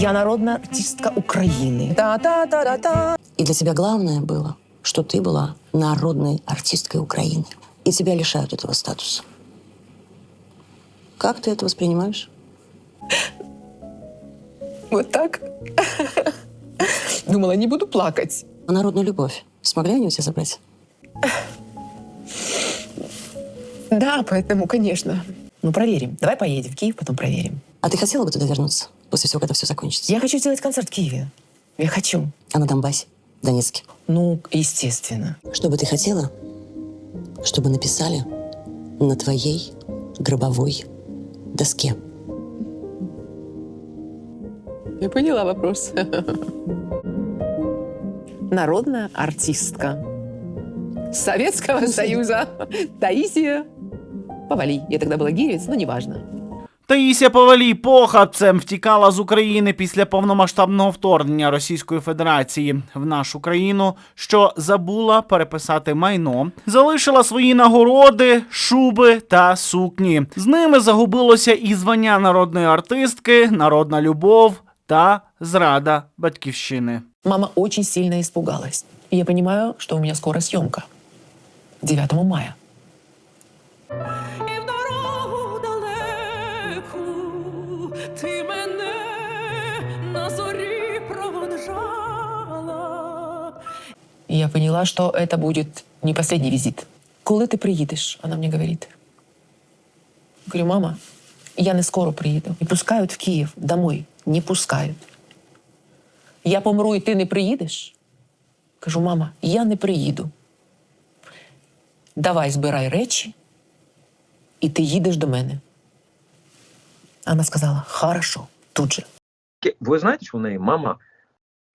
Я народная артистка Украины. Та-та-та-та-та. И для тебя главное было, что ты была народной артисткой Украины. И тебя лишают этого статуса. Как ты это воспринимаешь? Вот так. Думала, не буду плакать. А народную любовь смогли они у тебя забрать? Да, поэтому, конечно. Ну, проверим. Давай поедем в Киев, потом проверим. А ты хотела бы туда вернуться после всего, когда все закончится? Я хочу сделать концерт в Киеве. Я хочу. А на Донбассе? В Донецке? Ну, естественно. Что бы ты хотела, чтобы написали на твоей гробовой доске? Я поняла вопрос. Народная артистка Советского Союза Таисия Повали. Я тогда была гирец, но неважно. Таїсія Повалій похабцем втікала з України після повномасштабного вторгнення Російської Федерації в нашу країну, що забула переписати майно, залишила свої нагороди, шуби та сукні. З ними загубилося і звання народної артистки, народна любов та зрада батьківщини. Мама очень сильно испугалась. И я понимаю, что у меня скоро съемка. 9 мая. И я поняла, что это будет не последний визит. Коли ти приїдеш? Вона мені говорить. Говорю, мама, я не скоро приїду. Не пускають в Київ домой. Не пускають. Я помру, і ти не приїдеш? Кажу, мама, я не приїду. Давай збирай речі, і ти їдеш до мене. Вона сказала: хорошо, тут же. Ви знаєте, що в неї мама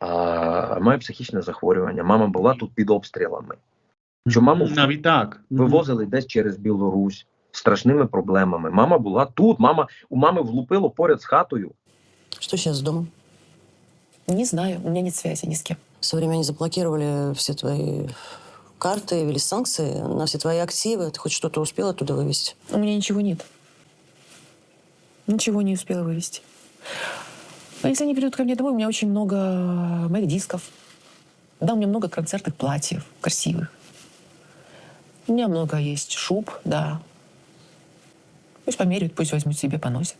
а, має психічне захворювання. Мама була тут під обстрілами. Що маму Навіть так. вивозили десь через Білорусь з страшними проблемами. Мама була тут. Мама у мами влупило поряд з хатою. Что сейчас с домом? Не знаю, у меня нет связи ни с кем. В свое время они заблокировали все твои карты, ввели санкции на все твои активы. Ты хоть что-то успела оттуда вывести? У меня ничего нет. Ничего не успела вывести. Но если они придут ко мне домой, у меня очень много моих дисков. Да, у меня много концертных платьев, красивых. У меня много есть шуб, да. Пусть померяют, пусть возьмут себе, поносят.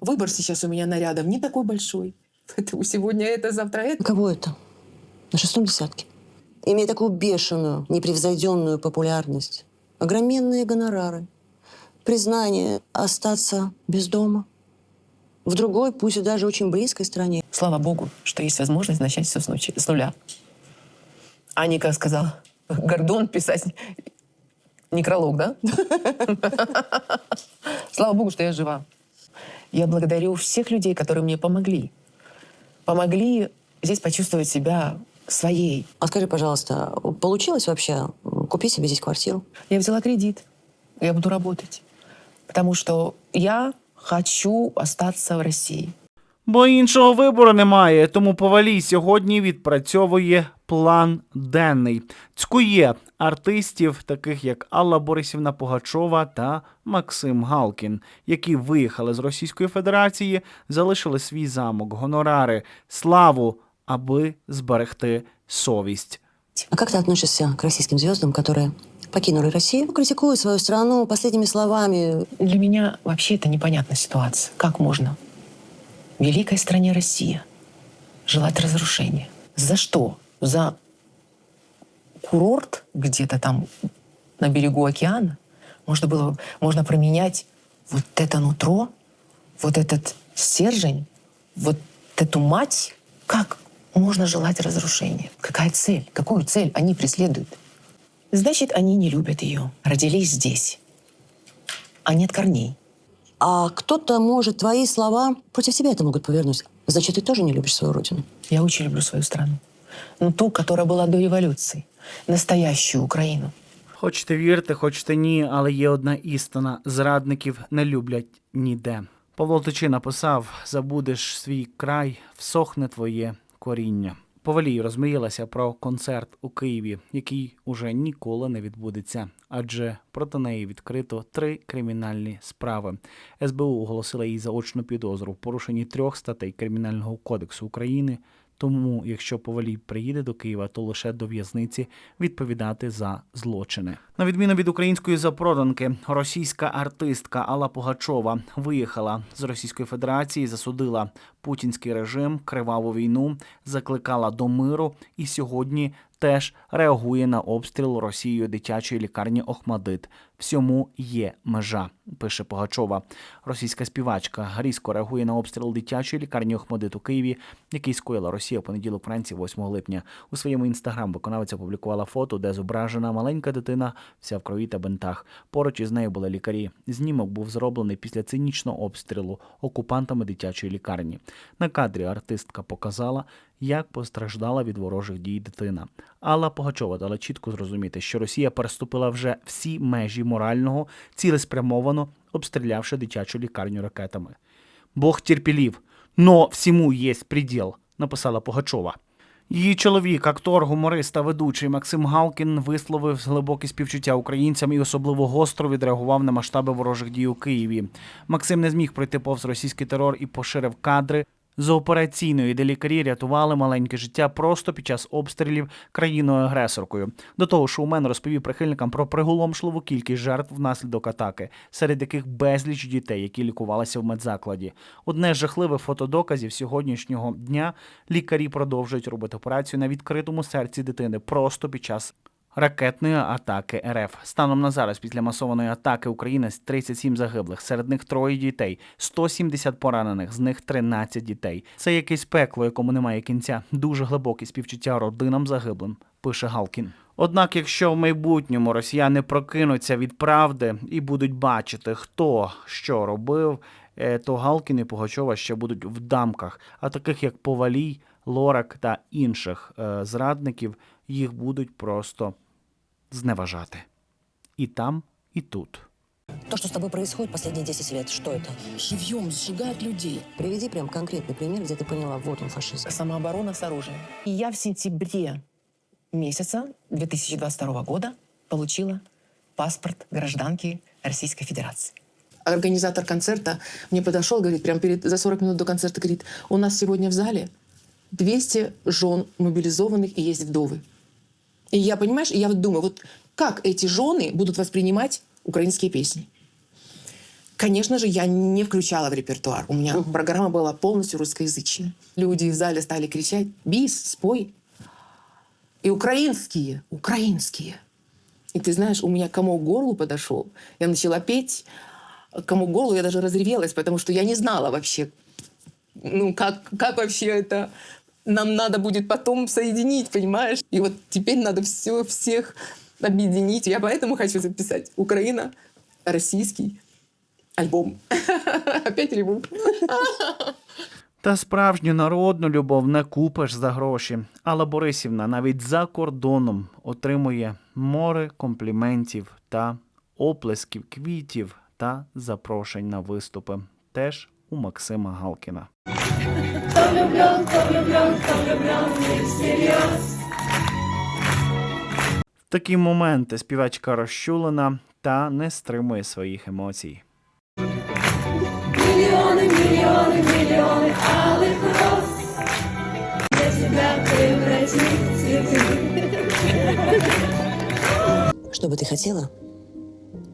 Выбор сейчас у меня нарядов не такой большой. Поэтому сегодня это, завтра это. Кого это? На шестом десятке. Имея такую бешеную, непревзойденную популярность, огроменные гонорары, признание остаться без дома в другой, пусть и даже очень близкой стране. Слава богу, что есть возможность начать все с, ночи- с нуля. Аника сказала, Гордон писать некролог, да? Слава богу, что я жива. Я благодарю всех людей, которые мне помогли. Помогли здесь почувствовать себя своей. А скажи, пожалуйста, получилось вообще купить себе здесь квартиру? Я взяла кредит. Я буду работать. Потому что я хочу остаться в России. Бо іншого вибору немає, тому Повалій сьогодні відпрацьовує план денний. Цькує артистів, таких як Алла Борисівна Пугачова та Максим Галкін, які виїхали з Російської Федерації, залишили свій замок, гонорари, славу, аби зберегти совість. А как ты относишься к российским звездам, которые покинули Россию, критикуют свою страну последними словами? Для меня вообще это непонятная ситуация. Как можно великой стране Россия желать разрушения? За что? За курорт где-то там на берегу океана? Можно было, можно променять вот это нутро, вот этот стержень, вот эту мать. Как можно желать разрушения? Какая цель? Какую цель они преследуют? Значит, они не любят ее. Родились здесь а нет корней. А кто-то может твои слова против себя это могут повернуть. Значит, ты тоже не любишь свою родину. Я очень люблю свою страну. Ну, ту, которая была до революции. Настоящую Украину. Хочете вірте, хочете ні, але є одна істина: зрадників не люблять ніде. Павло Тичи написав: забудеш свій край, всохне твоє коріння. Повалій розмріялася про концерт у Києві, який уже ніколи не відбудеться, адже проти неї відкрито три кримінальні справи. СБУ оголосила їй заочну підозру в порушенні трьох статей Кримінального кодексу України. Тому, якщо Повалій приїде до Києва, то лише до в'язниці відповідати за злочини. На відміну від української запроданки, російська артистка Алла Пугачова виїхала з Російської Федерації, засудила путінський режим, криваву війну, закликала до миру і сьогодні теж реагує на обстріл Росією дитячої лікарні Охмадит. Всьому є межа, пише Пугачова. Російська співачка різко реагує на обстріл дитячої лікарні Охмадит у Києві, який скоїла Росія в понеділок вранці 8 липня. У своєму інстаграм виконавиця опублікувала фото, де зображена маленька дитина, вся в крові та бинтах. Поруч із нею були лікарі. Знімок був зроблений після цинічного обстрілу окупантами дитячої лікарні. На кадрі артистка показала, як постраждала від ворожих дій дитина. Алла Погачова дала чітко зрозуміти, що Росія переступила вже всі межі морального, цілеспрямовано обстрілявши дитячу лікарню ракетами. Бог терпілів, но всьому є приділ, написала Погачова. Її чоловік, актор, гуморист та ведучий Максим Галкін висловив глибоке співчуття українцям і особливо гостро відреагував на масштаби ворожих дій у Києві. Максим не зміг пройти повз російський терор і поширив кадри з операційної, де лікарі рятували маленьке життя просто під час обстрілів країною-агресоркою. До того шоумен розповів прихильникам про приголомшливу кількість жертв внаслідок атаки, серед яких безліч дітей, які лікувалися в медзакладі. Одне з жахливих фотодоказів сьогоднішнього дня лікарі продовжують робити операцію на відкритому серці дитини просто під час ракетної атаки РФ. Станом на зараз, після масованої атаки України 37 загиблих, серед них троє дітей, 170 поранених, з них 13 дітей. Це якесь пекло, якому немає кінця. Дуже глибоке співчуття родинам загиблим, пише Галкін. Однак, якщо в майбутньому росіяни прокинуться від правди і будуть бачити, хто що робив, е, то Галкін і Пугачова ще будуть в дамках. А таких як Повалій, Лорак та інших е, зрадників їх будуть просто зневажати. І там, і тут. То, что с тобой происходит последние 10 лет, что это? Живьем сжигают людей. Приведи прям конкретный пример, где ты поняла, вот он фашизм. Самооборона с оружием. И я в сентябре месяца 2022 года получила паспорт гражданки Российской Федерации. Организатор концерта мне подошел, говорит, прям перед, за 40 минут до концерта, говорит, у нас сегодня в зале 200 жен мобилизованных и есть вдовы. И я, понимаешь, я вот думаю, вот как эти жены будут воспринимать украинские песни? Конечно же, я не включала в репертуар. У меня программа была полностью русскоязычная. Люди в зале стали кричать «Бис, спой!» И украинские, украинские. И ты знаешь, у меня комок к горлу подошел. Я начала петь. Комок к горлу, я даже разревелась, потому что я не знала вообще, ну, как, как вообще это нам надо будет потом соединить, понимаешь? И вот теперь надо все, всех объединить. Я поэтому хочу записать Украина, российский альбом. Опять реву. Та справжню народну любов не купиш за гроші. Алла Борисівна навіть за кордоном отримує море компліментів та оплесків квітів та запрошень на виступи. Теж у Максима Галкіна. В такі моменти співачка розчулена та не стримує своїх емоцій. Что бы ты хотела,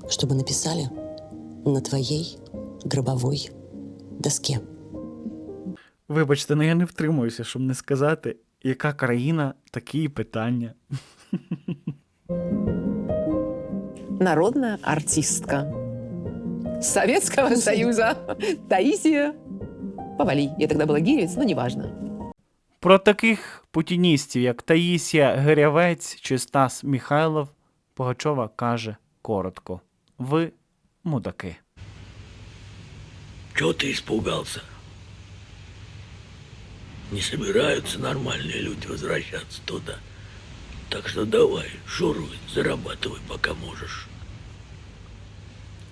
чтобы написали на твоей гробовой доске? Вибачте, ну я не втримуюся, щоб не сказати, яка країна, такі питання. Народная артистка Советского Союза Таисия Повали. Я тогда была гирец, но неважно. Про таких путіністів, як Таїсія Гирявець чи Стас Міхайлов, Пугачова каже коротко: Ви мудаки. Чего ты испугался? Не собираются нормальные люди возвращаться туда. Так что давай, шуруй, зарабатывай, пока можешь.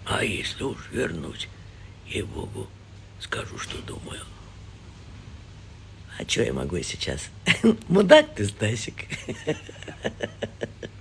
А если уж вернусь, ей-богу, скажу, что думаю. А что я могу сейчас? Мудак ты, Стасик.